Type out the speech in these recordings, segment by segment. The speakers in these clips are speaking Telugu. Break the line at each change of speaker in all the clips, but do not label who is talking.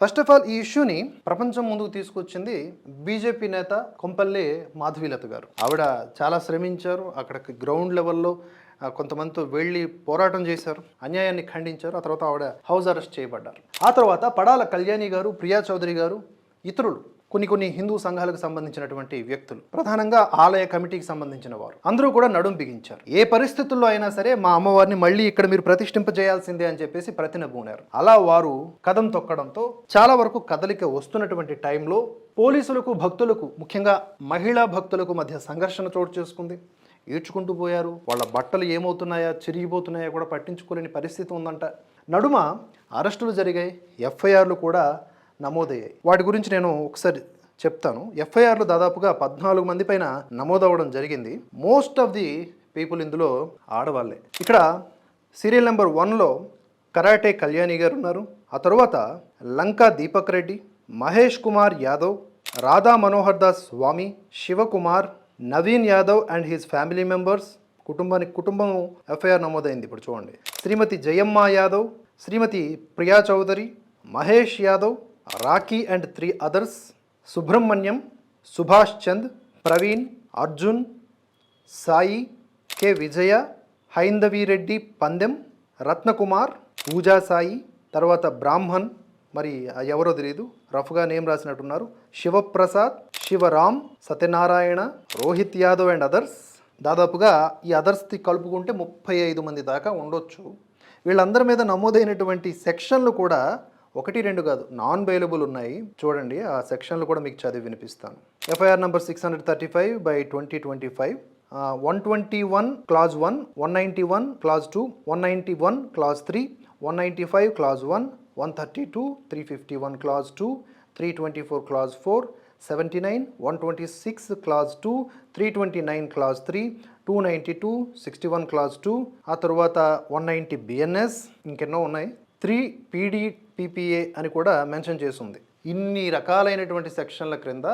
ఫస్ట్ ఆఫ్ ఆల్ ఈ ఇష్యూని ప్రపంచం ముందుకు తీసుకొచ్చింది బీజేపీ నేత కొంపల్లి మాధవీలత గారు. ఆవిడ చాలా శ్రమించారు. అక్కడ గ్రౌండ్ లెవెల్లో కొంతమందితో వెళ్ళి పోరాటం చేశారు. అన్యాయాన్ని ఖండించారు. ఆ తర్వాత ఆవిడ హౌస్ అరెస్ట్ చేయబడ్డారు. ఆ తర్వాత పడాల కళ్యాణి గారు ప్రియా చౌదరి గారు ఇతరులు కొన్ని కొన్ని హిందూ సంఘాలకు సంబంధించినటువంటి వ్యక్తులు ప్రధానంగా ఆలయ కమిటీకి సంబంధించిన వారు. అందరూ కూడా నడుం బిగించారు. ఏ పరిస్థితుల్లో అయినా సరే మా అమ్మవారిని మళ్ళీ ఇక్కడ మీరు ప్రతిష్ఠింపజేయాల్సిందే అని చెప్పేసి ప్రతినబూనారు అలా వారు కదం తొక్కడంతో చాలా వరకు కదలిక వస్తున్నటువంటి టైంలో పోలీసులకు భక్తులకు ముఖ్యంగా మహిళా భక్తులకు మధ్య సంఘర్షణ చోటు చేసుకుంది. ఈడ్చుకుంటూ పోయారు. వాళ్ళ బట్టలు ఏమవుతున్నాయా చిరిగిపోతున్నాయా కూడా పట్టించుకోలేని పరిస్థితి ఉందంట. నడుమ అరెస్టులు జరిగాయి. ఎఫ్ఐఆర్లు కూడా నమోదయ్యాయి. వాటి గురించి నేను ఒకసారి చెప్తాను. ఎఫ్ఐఆర్లు దాదాపుగా పద్నాలుగు మంది పైన నమోదవ్వడం జరిగింది. మోస్ట్ ఆఫ్ ది పీపుల్ ఇందులో ఆడవాళ్ళే. ఇక్కడ సీరియల్ నెంబర్ వన్లో కరాటే కళ్యాణి గారు ఉన్నారు. ఆ తర్వాత Lanka Deepak Reddy Mahesh Kumar Yadav Radha Manohar Das Swamy Shivakumar Naveen Yadav and his family members కుటుంబానికి కుటుంబం ఎఫ్ఐఆర్ నమోదైంది ఇప్పుడు చూడండి. Shrimati Jayamma Yadav Shrimati Priya Chaudhary Mahesh Yadav Rocky and three others Subrahmanyam Subhash Chand Praveen Arjun Sai K Vijaya Haindavi Reddy Pandem Ratnakumar Pooja Sai తర్వాత బ్రాహ్మణ్ మరి ఎవరో తెలియదు రఫ్గా నేమ్ రాసినట్టున్నారు శివప్రసాద్ శివరామ్ సత్యనారాయణ రోహిత్ యాదవ్ అండ్ అదర్స్. దాదాపుగా ఈ అదర్స్ది కలుపుకుంటే ముప్పై ఐదు మంది దాకా ఉండొచ్చు. వీళ్ళందరి మీద నమోదైనటువంటి సెక్షన్లు కూడా ఒకటి రెండు కాదు నాన్ బెయిలబుల్ ఉన్నాయి. చూడండి ఆ సెక్షన్లు కూడా మీకు చదివి వినిపిస్తాను. FIR number six hundred thirty five by twenty twenty five one twenty one clause one one ninety one clause two one ninety one clause three one ninety five clause one one thirty two three fifty one clause two three twenty four clause four seventy nine one twenty six clause two three twenty nine clause three two ninety two sixty one clause two ఆ తర్వాత వన్ నైంటీ బిఎన్ఎస్ ఇంకెన్నో ఉన్నాయి? త్రీ పీడీ పీపీఏ అని కూడా మెన్షన్ చేసింది ఇన్ని రకాలైనటువంటి సెక్షన్ల క్రింద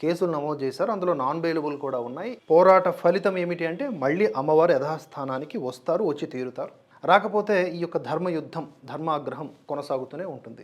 కేసులు నమోదు చేశారు. అందులో నాన్ బెయిలబుల్ కూడా ఉన్నాయి. పోరాట ఫలితం ఏమిటి అంటే మళ్ళీ అమ్మవారు యథాస్థానానికి వస్తారు వచ్చి తీరుతారు. రాకపోతే ఈ యొక్క ధర్మయుద్ధం ధర్మాగ్రహం కొనసాగుతూనే ఉంటుంది.